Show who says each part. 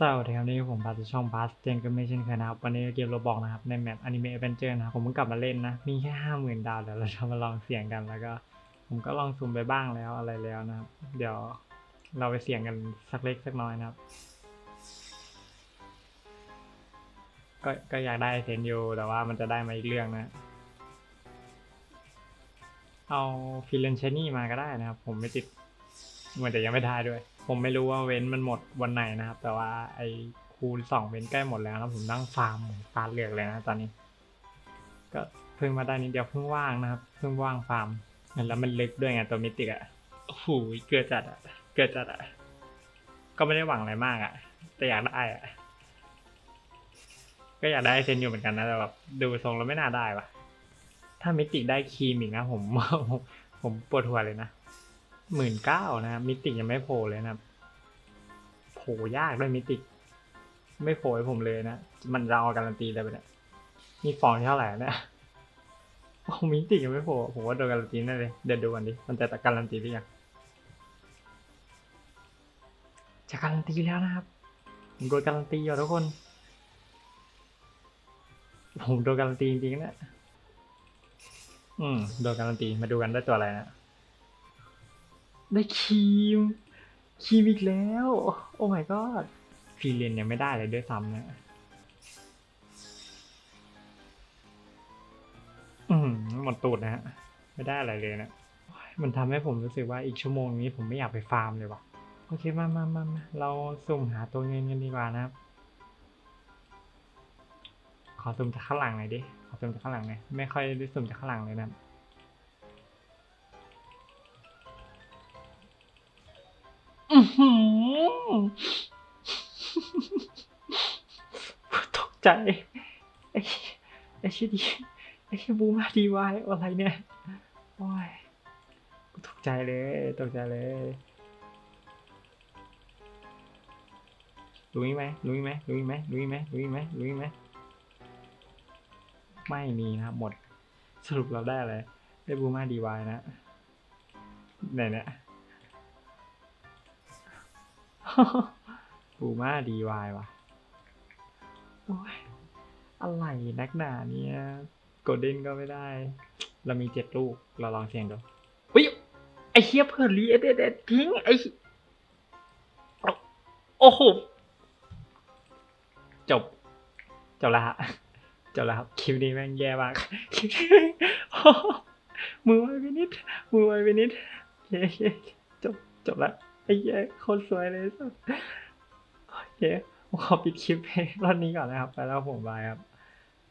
Speaker 1: สวัสดีครับนี่ผมบาสช่องบาสเจนก็ไม่เช่นเคยนะครับ วันนี้เกมโรบอกนะครับ ในแมปอนิเมะเอเวนเจอร์นะครับผมเพิ่งกลับมาเล่นนะ มีแค่ห้าหมื่นดาวเดี๋ยวเราจะมาลองเสี่ยงกันแล้วก็ ผมก็ลองซูมไปบ้างแล้วอะไรแล้วนะครับ เดี๋ยวเราไปเสี่ยงกันสักเล็กสักน้อยนะครับ ก็ก็อยากได้เซนยูแต่ว่ามันจะได้มาอีกเรื่องนะ เอาฟิลเลนเชนี่มาก็ได้นะครับ ผมไม่ติดเหมือนแต่ยังไม่ได้ด้วย ผมไม่รู้ว่าเว้นมันหมดวันไหนนะครับ แต่ว่าไอ้คูณสองเว้นใกล้หมดแล้วนะผมนั่งฟาร์มฟาเหลือกเลยนะตอนนี้ ก็เพิ่งมาได้นิดเดียวเพิ่งว่างนะครับ เพิ่งว่างฟาร์มแล้วมันลึกด้วยไงตัวมิติกอะโอ้โหเกิดจัดอะเกิดจัดอะก็ไม่ได้หวังอะไรมากอะแต่อยากได้อะก็อยากได้เซนอยู่เหมือนกันนะแต่แบบดูทรงแล้วไม่น่าได้ว่ะถ้ามิติได้ครีมอีกนะผมผมผมปวดหัวเลยนะ หมื่นเก้านะครับมิติยังไม่โผล่เลยนะครับโผล่ยากด้วยมิติ ไม่โผล่ให้ผมเลยนะ มันเราเอการันตีเลยไปเนี่ยมีฟองเท่าไหร่นี่ยโอ้มิติยังไม่โผล่ผมว่าโดนการันตีแน่เลยเดี๋ยวดูกันดิมันจะการันตีหรือยังจะการันตีแล้วนะครับผมโดนการันตีอยู่ทุกคนผมโดนการันตีจริงๆนะ อืม โดนการันตี มาดูกันได้ตัวอะไรนะ ได้ครีมครีมอีกแล้ว โอ้ my god ฟรีเรียนยังไม่ได้เลยด้วยซ้ำนะอืมหมดตูดนะฮะ ไม่ได้อะไรเลยนะ มันทำให้ผมรู้สึกว่าอีกชั่วโมงนี้ผมไม่อยากไปฟาร์มเลยว่ะ โอเค มามามามาเราสุ่มหาตัวเงินกันดีกว่านะครับ ขอสุ่มจากข้างหลังหน่อยดิ ขอสุ่มจากข้างหลังหน่อยไม่ค่อยได้สุ่มจากข้างหลังเลยนะ อือหือตกใจ ไอ้ไอ้ชิดีไอ้ชิบูมาดีวายอะไรเนี่ย โอ้ยกูตกใจเลยตกใจเลยรู้ไหมรู้ไหมรู้ไหมรู้ไหมรู้ไหมรู้ไหมไม่มีนะครับหมด สรุปเราได้อะไรได้บูมาดีวายนะไหนเนี่ย บูมาดีวายว่ะโอ้ยอะไรนักหนาเนี่ยกดเด้นก็ไม่ได้ เรามีเจ็ดลูก เราลองเสี่ยงดูอุ้ยไอเฮียเพิ่นรีเอเดเดทิ้งไอโอ้โหจบ จบแล้วฮะจบแล้วครับ คลิปนี้แม่งแย่มาก คลิปนี้มือไวไปนิด มือไวไปนิดเย้จบจบแล้ว ไอ้เหี้ยโคตรสวยเลยสัสโอเคผมขอปิดคลิปเพลงรอบนี้ก่อนนะครับ ไปแล้วผมบายครับ